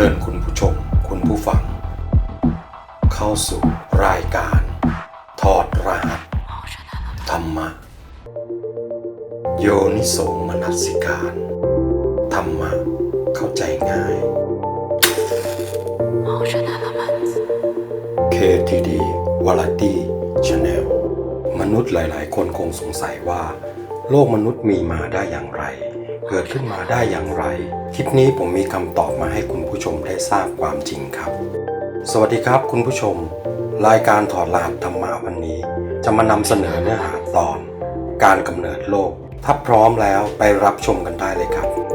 ชิญคุณผู้ชม คุณผู้ฟัง เข้าสู่รายการ ถอดรหัสธรรมะ โยนิโสมนัสิการ ธรรมะ เข้าใจง่าย KTD v a r i t y Channel มนุษย์หลาย ๆ คนคงสงสัยว่า โลกมนุษย์มีมาได้อย่างไร เกิดขึ้นมาได้อย่างไร คลิปนี้ผมมีคำตอบมาให้คุณผู้ชมได้ทราบความจริงครับ สวัสดีครับคุณผู้ชม รายการถอดรหัสธรรมะวันนี้ จะมานำเสนอเนื้อหาตอน การกำเนิดโลก ถ้าพร้อมแล้วไปรับชมกันได้เลยครับ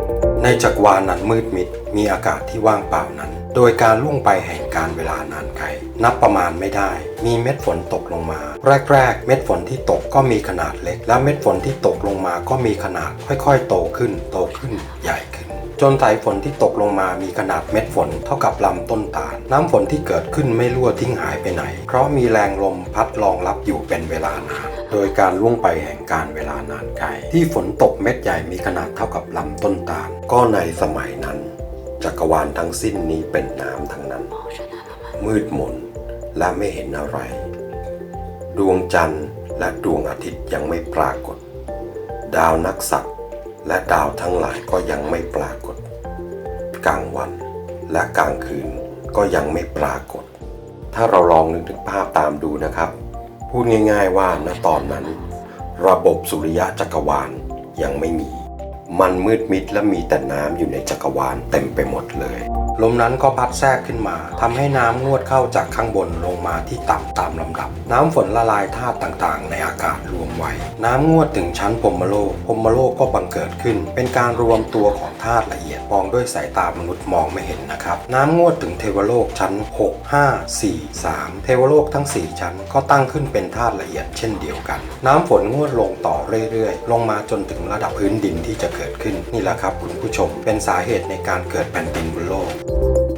ในจักรวาลนั้นมืดมิด มีอากาศที่ว่างเปล่านั้น โดยการล่วงไปแห่งการเวลานานไกลนับประมาณไม่ได้ มีเม็ดฝนตกลงมา แรก ๆ เม็ดฝนที่ตกก็มีขนาดเล็ก และเม็ดฝนที่ตกลงมาก็มีขนาดค่อย ๆ โตขึ้น โตขึ้นใหญ่ขึ้น จนสายฝนที่ตกลงมามีขนาดเม็ดฝนเท่ากับลำต้นตาล น้ำฝนที่เกิดขึ้นไม่รั่วทิ้งหายไปไหน เพราะมีแรงลมพัดรองรับอยู่เป็นเวลานานโดยการล่วงไปแห่งการเวลานานไกลที่ฝนตกเม็ดใหญ่มีขนาดเท่ากับลำต้นตาล ก็ในสมัยนั้น จักรวาลทั้งสิ้นนี้เป็นน้ำทั้งนั้น มืดมนและไม่เห็นอะไร ดวงจันทร์และดวงอาทิตย์ยังไม่ปรากฏ ดาวนักษัตว์ และดาวทั้งหลายก็ยังไม่ปรากฏ กลางวันและกลางคืนก็ยังไม่ปรากฏ ถ้าเราลองนึกถึงภาพตามดูนะครับ พูดง่าย ๆว่าณตอนนั้น ระบบสุริยะจักรวาลยังไม่มี มันมืดมิดและมีแต่น้ำอยู่ในจักรวาลเต็มไปหมดเลย ลมนั้นก็พัดแทรกขึ้นมาทำให้น้ำงวดเข้าจากข้างบนลงมาที่ต่ำตามลำดับ น้ำฝนละลายธาตุต่างๆ ในอากาศรวมไว้ น้ำงวดถึงชั้นพรมโลกพรมโลกก็บังเกิดขึ้น เป็นการรวมตัวของธาตุละเอียดมองด้วยสายตามนุษย์มองไม่เห็นนะครับ น้ำงวดถึงเทวโลกชั้น 6 5 4 3 เทวโลกทั้ง 4 ชั้นก็ตั้งขึ้นเป็นธาตุละเอียดเช่นเดียวกัน น้ำฝนงวดลงต่อเรื่อยๆ ลงมาจนถึงระดับพื้นดินที่จะเกิดขึ้นนี่แหละครับคุณผู้ชม เป็นสาเหตุในการเกิดแผ่นดินบนโลก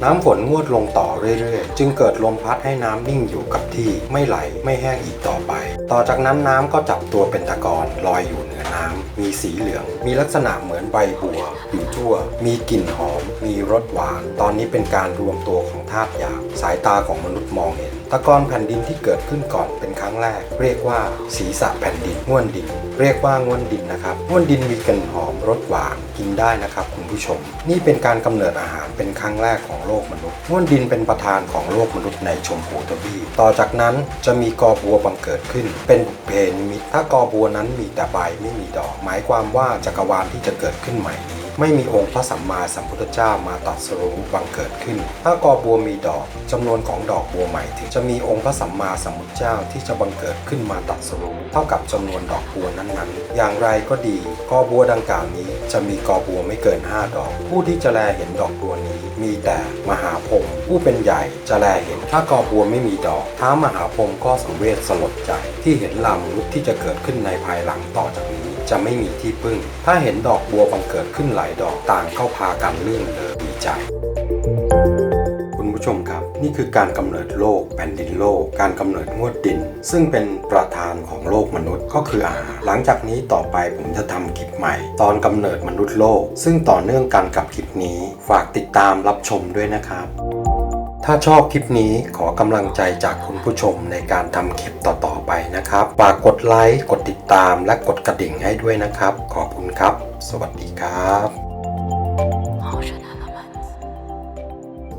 น้ำฝนงวดลงต่อเรื่อยๆ จึงเกิดลมพัดให้น้ำนิ่งอยู่กับที่ไม่ไหลไม่แห้งอีกต่อไป ต่อจากนั้นน้ำก็จับตัวเป็นตะกอนลอยอยู่เหนือน้ำมีสีเหลือง มีลักษณะเหมือนใบบัวอยู่ทั่ว มีกลิ่นหอม มีรสหวาน ตอนนี้เป็นการรวมตัวของาตุหยาบสายตาของมนุษย์มองเห็น ตะกอนแผ่นดินที่เกิดขึ้นก่อนเป็นครั้งแรก เรียกว่าศีรษะแผ่นดินง่วนดิน เรียกว่าง่วนดินนะครับง่วนดินมีกลิ่นหอมรสหวานกินได้นะครับคุณผู้ชม นี่เป็นการกำเนิดอาหารเป็นครั้งแรกของโลกมนุษย์ง่วนดินเป็นประธานของโลกมนุษย์ในชมพูทวีปต่อจากนั้นจะมีกอบัวบังเกิดขึ้น เป็นบุพเพนิมิตถ้ากอบัวนั้นมีแต่ใบไม่มีดอก หมายความว่าจักรวาลที่จะเกิดขึ้นใหม่นี้ ไม่มีองค์พระสัมมาสัมพุทธเจ้ามาตรัสรู้บังเกิดขึ้น ถ้ากอบัวมีดอกจำนวนของดอกบัวใหม่ถึงจะมีองค์พระสัมมาสัมพุทธเจ้าที่จะบังเกิดขึ้นมาตรัสรู้เท่ากับจำนวนดอกบัวนั้นๆ อย่างไรก็ดี กอบัวดังกล่าวนี้ จะมีกอบัวไม่เกิน 5 ดอก ผู้ที่จะแลเห็นดอกบัวนี้ มีแต่มหาพรหมผู้เป็นใหญ่จะแลเห็น ถ้ากอบัวไม่มีดอกท้ามหาพรหมก็สังเวชสลดใจที่เห็นลามนุษย์ที่จะเกิดขึ้นในภายหลังต่อจากนี้ จะไม่มีที่พึ่ง ถ้าเห็นดอกบัวบังเกิดขึ้นหลายดอกต่างเข้าพากันลื่นเลอดีใจคุณผู้ชมครับ นี่คือการกำเนิดโลกแผ่นดินโลก การกำเนิดงวดดิน ซึ่งเป็นประธานของโลกมนุษย์ก็คืออาหารหลังจากนี้ต่อไปผมจะทำคลิปใหม่ ตอนกำเนิดมนุษย์โลก ซึ่งต่อเนื่องกันกับคลิปนี้ ฝากติดตามรับชมด้วยนะครับ ถ้าชอบคลิปนี้ขอกำลังใจจากคุณผู้ชมในการทำคลิปต่อๆไปนะครับ ฝากกดไลค์ กดติดตาม และกดกระดิ่งให้ด้วยนะครับ ขอบคุณครับ สวัสดีครับ